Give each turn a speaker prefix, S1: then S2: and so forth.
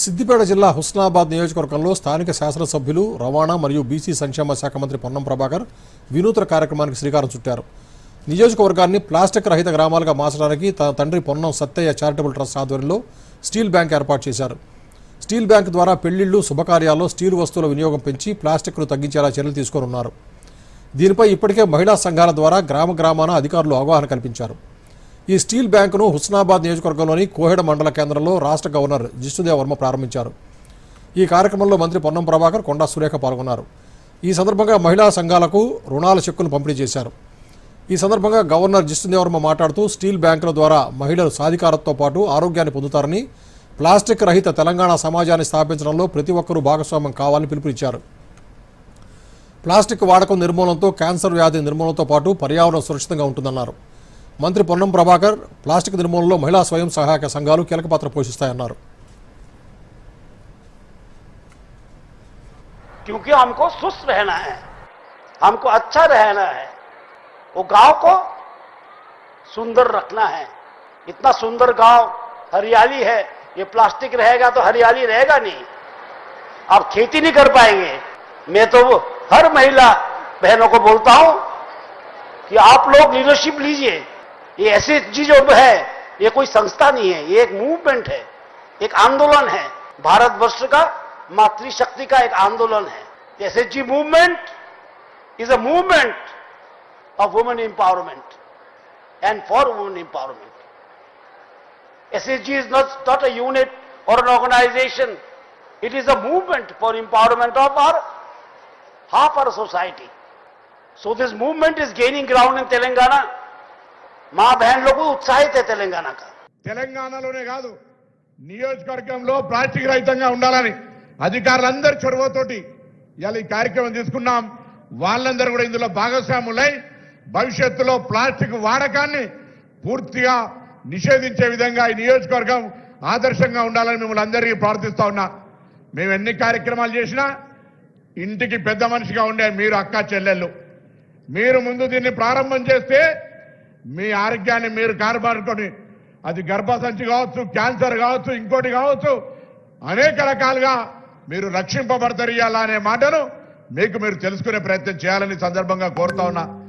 S1: సిద్దిపేట జిల్లా హుస్నాబాద్ నియోజకవర్గంలో స్థానిక శాసనసభ్యులు రవాణా మరియు బీసీ సంక్షేమ శాఖ మంత్రి పొన్నం ప్రభాకర్ వినూత్న కార్యక్రమానికి శ్రీకారం చుట్టారు. నియోజకవర్గాన్ని ప్లాస్టిక్ రహిత గ్రామాలుగా మార్చడానికి తన తండ్రి పొన్నం సత్తయ్య చారిటబుల్ ట్రస్ట్ ఆధ్వర్యంలో స్టీల్ బ్యాంక్ ఏర్పాటు చేశారు. స్టీల్ బ్యాంక్ ద్వారా పెళ్ళిళ్ళు శుభకార్యాల్లో స్టీల్ వస్తువుల వినియోగం పెంచి ప్లాస్టిక్ను తగ్గించేలా చర్యలు తీసుకోనున్నారు. దీనిపై ఇప్పటికే మహిళా సంఘాల ద్వారా గ్రామ గ్రామాన అధికారులు అవగాహన కల్పించారు. ఈ స్టీల్ బ్యాంకును హుస్నాబాద్ నియోజకవర్గంలోని కోహెడ మండల కేంద్రంలో రాష్ట్ర గవర్నర్ జిష్ణుదేవ్ వర్మ ప్రారంభించారు. ఈ కార్యక్రమంలో మంత్రి పొన్నం ప్రభాకర్ కొండా సురేఖ పాల్గొన్నారు. ఈ సందర్భంగా మహిళా సంఘాలకు రుణాల చెక్కులు పంపిణీ చేశారు. ఈ సందర్భంగా గవర్నర్ జిష్ణుదేవ్ వర్మ మాట్లాడుతూ స్టీల్ బ్యాంకుల ద్వారా మహిళలు సాధికారతతో పాటు ఆరోగ్యాన్ని పొందుతారని ప్లాస్టిక్ రహిత తెలంగాణ సమాజాన్ని స్థాపించడంలో ప్రతి ఒక్కరూ భాగస్వామ్యం కావాలని పిలుపునిచ్చారు. ప్లాస్టిక్ వాడకం నిర్మూలనతో క్యాన్సర్ వ్యాధి నిర్మూలనతో పాటు పర్యావరణం సురక్షితంగా ఉంటుందన్నారు. మంత్రి పొన్నం ప్రభాకర్ ప్లాస్టిక్ నిర్మూలనలో మహిళా స్వయం సహాయక సంఘాలు కీలక పాత్ర పోషిస్తాయన్నారు
S2: क्योंकि हमको स्वस्थ रहना है हमको अच्छा रहना है वो गांव को सुंदर रखना है इतना सुंदर गांव हरियाली है ये प्लास्टिक रहेगा तो हरियाली रहेगा नहीं आप खेती नहीं कर पाएंगे मैं तो वो हर महिला बहनों को बोलता हूं कि आप लोग लीडरशिप लीजिए ये ऐसी चीज़ अब है, ये कोई संस्था नहीं है, ये एक मूवमेंट है, एक आंदोलन है। भारत वर्ष का मातृशक्ति का एक आंदोलन है। S H movement is a movement of women empowerment and for women empowerment S H G is not not a unit or an organisation it is a movement for empowerment of our half our society so this movement is gaining ground in Telangana మా బ్యాండ్లకు ఉత్సాహితే తెలంగాణ
S3: తెలంగాణలోనే కాదు నియోజకవర్గంలో plastic రహితంగా ఉండాలని అధికారులందరి చొరవతోటి ఇవాళ ఈ కార్యక్రమం తీసుకున్నాం. వాళ్ళందరూ కూడా ఇందులో భాగస్వాములై భవిష్యత్తులో ప్లాస్టిక్ వాడకాన్ని పూర్తిగా నిషేధించే విధంగా ఈ నియోజకవర్గం ఆదర్శంగా ఉండాలని మిమ్మల్ని అందరికీ ప్రార్థిస్తా ఉన్నా. మేము ఎన్ని కార్యక్రమాలు చేసినా ఇంటికి పెద్ద మనిషిగా ఉండే మీరు అక్క చెల్లెళ్ళు. మీరు ముందు దీన్ని ప్రారంభం చేస్తే మీ ఆరోగ్యాన్ని మీరు కాపాడుకొని అది గర్భసంచి కావచ్చు క్యాన్సర్ కావచ్చు ఇంకోటి కావచ్చు అనేక రకాలుగా మీరు రక్షింపబడతారు ఇవ్వాలనే మాటను మీకు మీరు తెలుసుకునే ప్రయత్నం చేయాలని సందర్భంగా కోరుతా ఉన్నా.